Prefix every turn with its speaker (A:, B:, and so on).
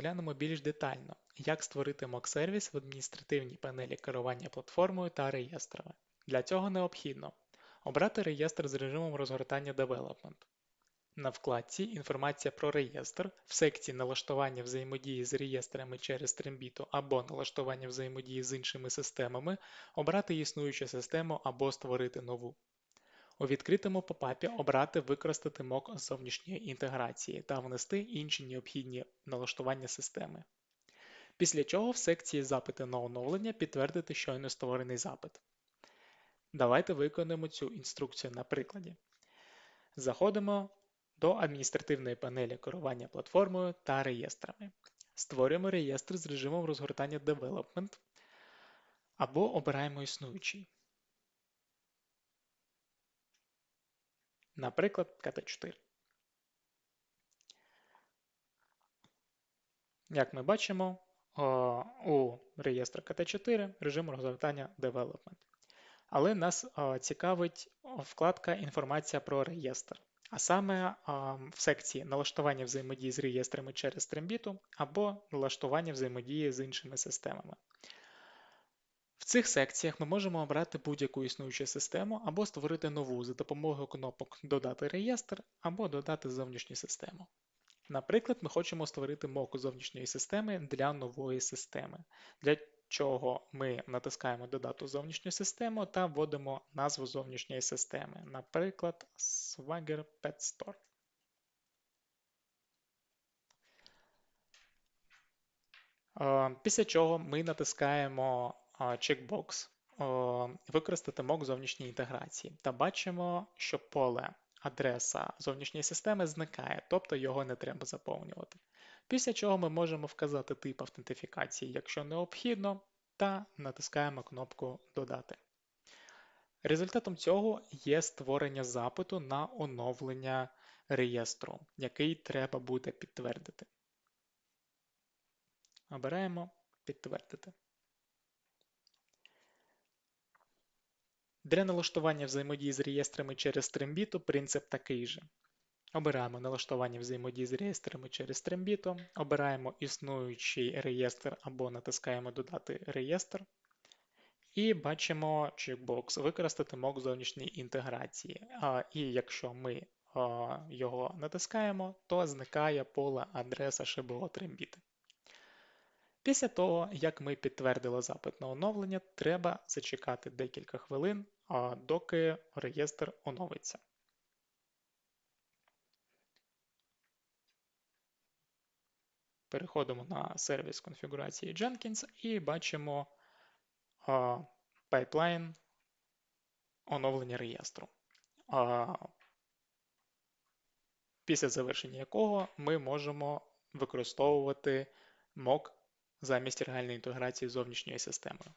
A: Глянемо більш детально, як створити mock-сервіс в адміністративній панелі керування платформою та реєстрами. Для цього необхідно обрати реєстр з режимом розгортання Development. На вкладці Інформація про реєстр в секції Налаштування взаємодії з реєстрами через Trimбіту або налаштування взаємодії з іншими системами обрати існуючу систему або створити нову. У відкритому попапі обрати Використати мок зовнішньої інтеграції та внести інші необхідні налаштування системи. Після чого в секції Запити на оновлення підтвердити щойно створений запит. Давайте виконаємо цю інструкцію на прикладі. Заходимо до адміністративної панелі керування платформою та реєстрами. Створюємо реєстр з режимом розгортання Development або обираємо існуючий. Наприклад, КТ4. Як ми бачимо, у реєстрі КТ4 режим розгортання Development. Але нас цікавить вкладка Інформація про реєстр. А саме в секції налаштування взаємодії з реєстрами через Trimбіту або налаштування взаємодії з іншими системами. Цих секціях ми можемо обрати будь-яку існуючу систему або створити нову за допомогою кнопок Додати реєстр або Додати зовнішню систему. Наприклад, ми хочемо створити моку зовнішньої системи для нової системи, для чого ми натискаємо Додати зовнішню систему та вводимо назву зовнішньої системи, наприклад, Swagger Pet Store. Після чого ми натискаємо чекбокс Використати мок зовнішньої інтеграції та бачимо, що поле адреса зовнішньої системи зникає, тобто його не треба заповнювати. Після чого ми можемо вказати тип автентифікації, якщо необхідно, та натискаємо кнопку Додати. Результатом цього є створення запиту на оновлення реєстру, який треба буде підтвердити. Обираємо Підтвердити. Для налаштування взаємодії з реєстрами через Trimбіту принцип такий же. Обираємо налаштування взаємодії з реєстрами через Trimбіту, обираємо існуючий реєстр або натискаємо Додати реєстр. І бачимо чекбокс Використати мок зовнішньої інтеграції. І якщо ми його натискаємо, то зникає поле адреса ШБО Trimбіт. Після того, як ми підтвердили запит на оновлення, треба зачекати декілька хвилин, доки реєстр оновиться. Переходимо на сервіс конфігурації Jenkins і бачимо пайплайн оновлення реєстру. Після завершення якого ми можемо використовувати mock замість реальної інтеграції з зовнішньою системою.